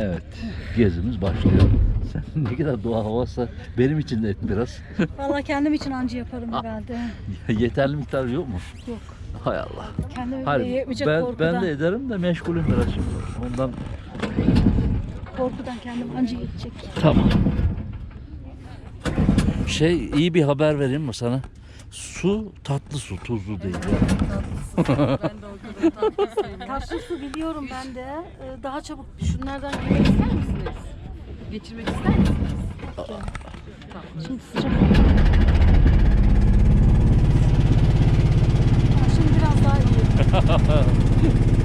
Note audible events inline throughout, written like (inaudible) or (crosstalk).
Evet, gezimiz başlıyor. (laughs) Sen ne kadar doğa havası benim için de et biraz. (laughs) Vallahi kendim için anca yaparım herhalde. (laughs) Yeterli miktar yok mu? Yok. Hay Allah. Kendim Hayır, yetmeyecek ben, korkudan. ben de ederim de meşgulüm biraz şimdi. Ondan Korkudan kendim anca yetecek. Tamam. Şey iyi bir haber vereyim mi sana? Su tatlı su, tuzlu değil. Yani. Tatlı su biliyorum ben de. Ee, Daha çabuk şunlardan Yemek ister misiniz? Geçirmek ister misiniz? Şimdi sıcak. Ha, Şimdi biraz daha iyi. (laughs)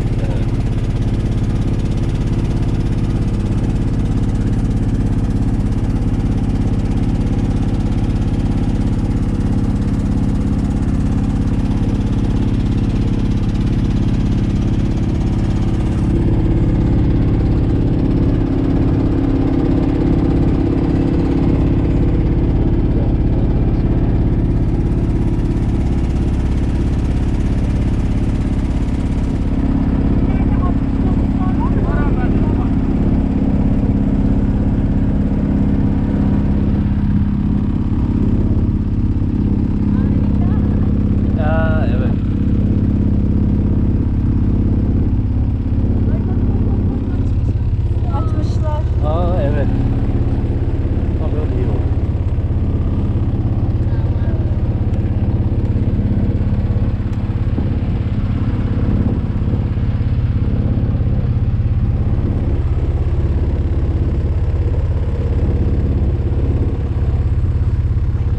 good.